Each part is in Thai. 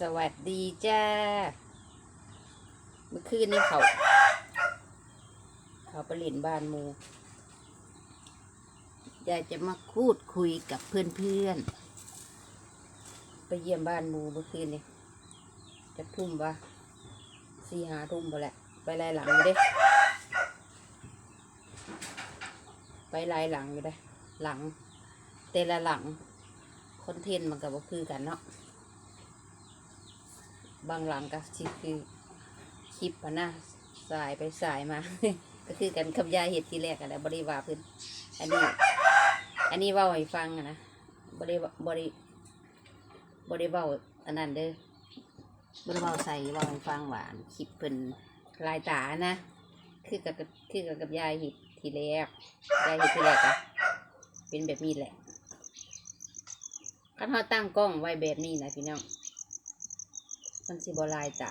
สวัสดีจ้า เมื่อคืนนี้เขา เขาไปเล่นบ้านมูอยายจะมาพูดคุยกับเพื่อนๆ ไปเยี่ยมบ้านมูเมื่อคืนนี้จะทุ่มวะสี่หาทุ่มไปแหละ ไปลายหลังอยู่เด้ ไปลายหลังอยู่เด้ หลัง แต่ละหลังคอนเทนต์มันกับว่าคือกันเนาะ บางหลังก็สิคือคลิปอะนะสายไปสายมา ก็คือกันกับยาเห็ดทีแรกอะนะบริวาเพิ่นอันนี้ อันนี้เว่าให้ฟังอะนะบริวาบริบริเว้าอันนั้นเด้อบริเว้าใส่เว่าให้ฟังหวานคลิปเพิ่นลายตานะคือกับคือกับกับยาเห็ดทีแรกยาเห็ดทีแรกอะเป็นแบบนี้แหละคันเราตั้งกล้องไว้แบบนี้นะพี่น้อง มันสิบลายจ๋า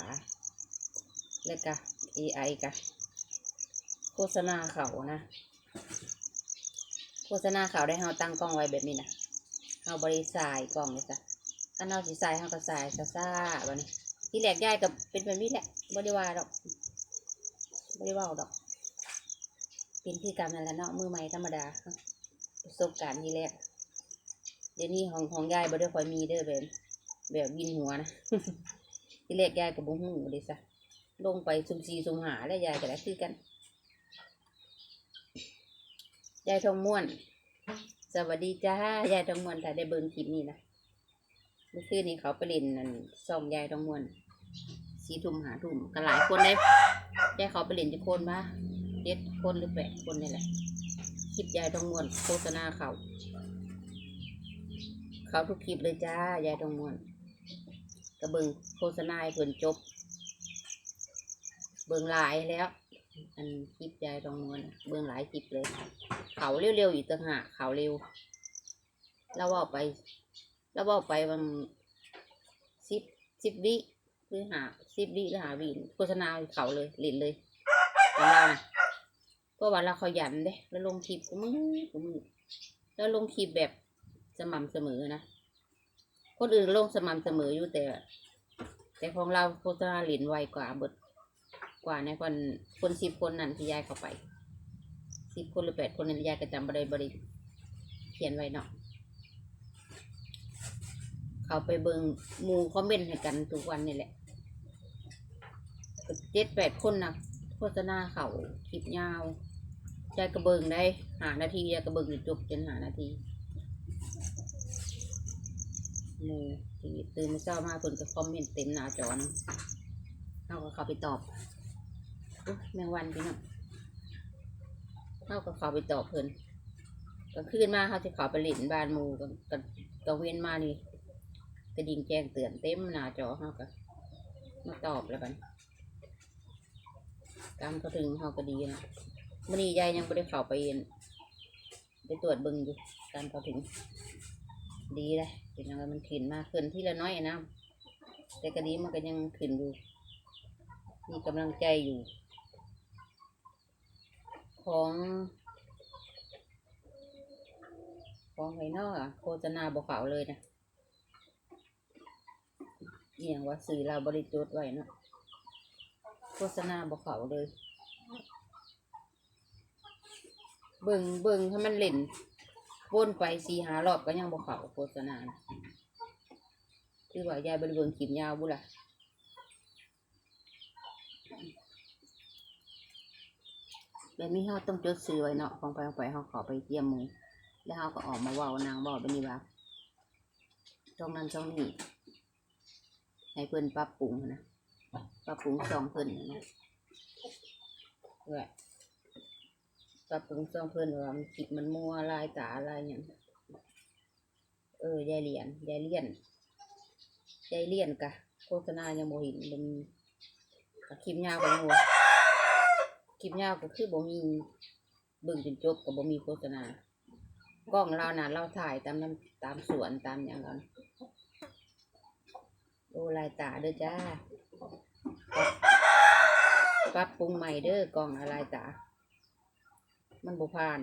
แล้วก็ AI กะโฆษณาเขานะ โฆษณาเขาได้เฮาตั้งกล้องไว้แบบนี้นะเฮาบริสายกล้องเลยจ้ะถ้าเฮาสิสายเฮาก็สายซ่าแบบนี้ ที่แรกย่ายกับเป็นแบบนี้แหละบริวารดอกบริวารดอก เป็นที่กรรมนั่นแหละเนาะมือใหม่ธรรมดาประสบการณ์ที่แรกเดี๋ยวนี้ของของยายบ่ได้ค่อยมีเด้อแบบแบบวินหัวนะ ที่แรกยายกับบุ้งหูเลยซะลงไปซุมซีซุมหาแล้วยายก็ได้คือกันยายทองม้วน สวัสดีจ้ายายทองม้วนถ้าได้เบิ่งคลิปนี้นะเมื่อคืนนี้เขาไปเล่นนั่นซ่องยายทองม้วนสีทุ่มหาทุ่มกันหลายคนเลยยายเขาไปเล่นจะคนปะเจ็ดคนหรือแปดคนนี่แหละคลิปยายทองม้วนโฆษณาเขา เขาทุกคลิปเลยจ้ายายทองม้วน ก็เบิ่งโฆษณาให้เพิ่นจบ เบิ่งหลายแล้ว อันคลิปยายตองมวนน่ะเบิ่งหลายคลิปเลย เขาเร็วๆอีกต่างหากเขาเร็วแล้วว่าไปแล้วว่าไปบางสิบสิบวิหรือหาสิบวิหรือหาวินโฆษณาเขาเลยเล่นเลยของเรานะเพราะว่าเราขยันเด้แล้วลงคลิปกูมึงกูมึงแล้วลงคลิปแบบสม่ำเสมอนะ คนอื่นลงสม่ำเสมออยู่แต่ แต่ของเราโฆษณาหลินไวกว่าเบิดกว่าในคนคนสิบคนนั่นที่ยายเข้าไปสิบคนหรือแปดคนนั่นยายก็จำบริบริเขียนไว้เนาะเขาไปเบิงมูคอมเมนต์ให้กันทุกวันนี่แหละเจ็ดแปดคนนะโฆษณาเขาคลิปยาวยายกระเบิงได้หานาทียายกระเบิงจนจบจนหานาที มูที่ตื่นมาเช้ามาเพิ่นก็คอมเมนต์เต็มหน้าจอนะเราก็เข้าไปตอบอแมงวันพี่น้องเราก็เข้าไปตอบเพิ่นก็คืนมาเขาจะเข้าไปเล่นบ้านมูกันกันกเว้นมานี่กระดิ่งแจ้งเตือนเต็มหน้าจอเขาก็มาตอบแล้วกันตามเขาถึงเขาก็ดีนะมื่อนี้ยายยังไม่ได้เข้าไปเองไปตรวจบิ่งอยู่ตามเขาถึงดีเลย เป็นยังไงมันขึ้นมากขึ้นที่ละน้อยนะแต่ก็ดีมันก็ยังขึ้นอยู่มีกำลังใจอยู่ ของ ของไฮนอกอะโฆษณาบอกเขาเลยนะอหย่างว่าสื่อเราบริจดไว้เนาะโฆษณาบอกเขาเลย เบิ่งเบิ่งให้มันเล่น วนไปสี่หารอบก็ยังบอกเขาโฆษณาคือว่ายายบริเวณขีมยาวบุล่ะแบบนี้เขาต้องจดซื้อไว้เนาะของไปของไปเขาขอไปเยี่ยมหมูแล้วเขาก็ออกมาว่านางบอกแบนี้ว่าตรงนั้นตรงนี้ให้เพื่อนปรับปรุงนะปรับปรุงซองเพื่อนนะเพื่อ ปรับปรุงช่องเพื่อนว่ามันคิดมันมัวลายตาลายอย่างเออยายเหรียญยายเลียนยายเลียนกะโฆษณายังโมห็นมันกะคลิปยาวกันหัวคลิปยาวก็คือบ่มีเบิ่งจนจบกับบ่มีโฆษณากล้องเราน่ะเราถ่ายตามน้ำตามสวนตามอย่างนั้นโอ้ลายตาเด้อจ้าปรับปรุงใหม่เด้อกล้องอะลายตา มันบุพาน